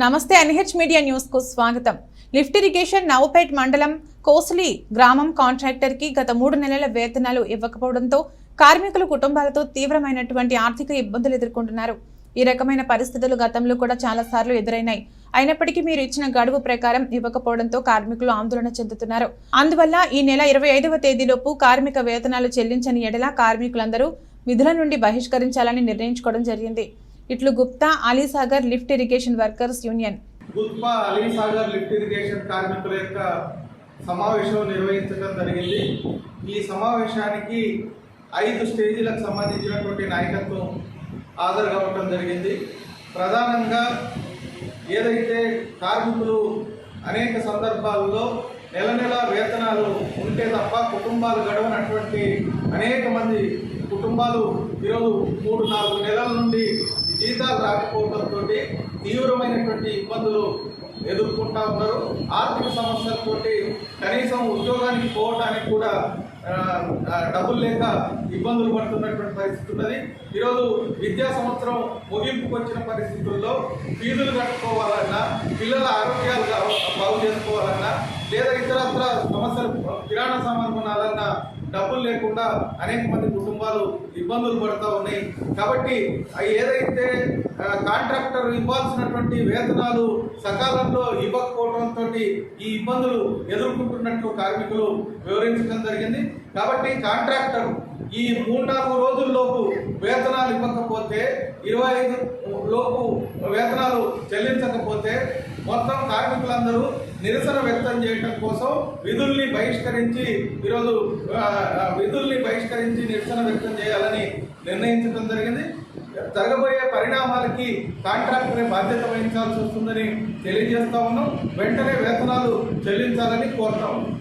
నమస్తే NH media న్యూస్కు స్వాగతం. లిఫ్ట్ ఇరిగేషన్ నవపేట్ మండలం కోస్లీ గ్రామం కాంట్రాక్టర్కి గత మూడు నెలల వేతనాలు ఇవ్వకపోవడంతో కార్మికులు కుటుంబాలతో తీవ్రమైనటువంటి ఆర్థిక ఇబ్బందులు ఎదుర్కొంటున్నారు. ఈ రకమైన పరిస్థితులు గతంలో కూడా చాలా సార్లు ఎదురైనాయి. అయినప్పటికీ మీరు ఇచ్చిన గడువు ప్రకారం ఇవ్వకపోవడంతో కార్మికులు ఆందోళన చెందుతున్నారు. అందువల్ల ఈ నెల ఇరవై ఐదవ తేదీలోపు కార్మిక వేతనాలు చెల్లించని ఎడల కార్మికులందరూ విధుల నుండి బహిష్కరించాలని నిర్ణయించుకోవడం జరిగింది. ఇట్లు Gupta Alisagar lift irrigation workers union. Gupta Alisagar lift irrigation కార్మికుల యొక్క సమావేశం నిర్వహించడం జరిగింది. ఈ సమావేశానికి ఐదు స్టేజీలకు సంబంధించినటువంటి నాయకత్వం హాజరు కావటం జరిగింది. ప్రధానంగా ఏదైతే కార్మికులు అనేక సందర్భాల్లో నెల నెల వేతనాలు ఉంటే తప్ప కుటుంబాలు గడవనటువంటి అనేక మంది కుటుంబాలు ఈరోజు మూడు నాలుగు నెలల నుండి జీతాలు రాకపోవడంతో తీవ్రమైనటువంటి ఇబ్బందులు ఎదుర్కొంటా ఉన్నారు. ఆర్థిక సమస్యలతోటి కనీసం ఉద్యోగానికి పోవడానికి కూడా డబ్బులు లేక ఇబ్బందులు పడుతున్నటువంటి పరిస్థితి ఉన్నది. ఈరోజు విద్యా సంవత్సరం ముగింపుకు వచ్చిన పరిస్థితుల్లో ఫీజులు కట్టుకోవాలన్నా పిల్లల ఆరోగ్యాలు బాగు చేసుకోవాలన్నా లేదా ఇతరత్ర సమస్యలు కిరాణా సామాన్ కొనాలన్నా డబ్బులు లేకుండా అనేక మంది కుటుంబాలు ఇబ్బందులు పడుతూ ఉన్నాయి. కాబట్టి అవి ఏదైతే కాంట్రాక్టర్ ఇవ్వాల్సినటువంటి వేతనాలు సకాలంలో ఇవ్వకపోవడంతో ఈ ఇబ్బందులు ఎదుర్కొంటున్నట్లు కార్మికులు వివరించడం జరిగింది. కాబట్టి కాంట్రాక్టర్ ఈ మూడు నాలుగు రోజుల్లోపు వేతనాలు ఇవ్వకపోతే ఇరవై ఐదు లోపు వేతనాలు చెల్లించకపోతే మొత్తం కార్మికులందరూ నిరసన వ్యక్తం చేయడం కోసం విధుల్ని బహిష్కరించి ఈరోజు విధుల్ని బహిష్కరించి నిరసన వ్యక్తం చేయాలని నిర్ణయించడం జరిగింది. జరగబోయే పరిణామాలకి కాంట్రాక్టరే బాధ్యత వహించాల్సి వస్తుందని తెలియజేస్తా ఉన్నాం. వెంటనే వేతనాలు చెల్లించాలని కోరుతా ఉన్నాం.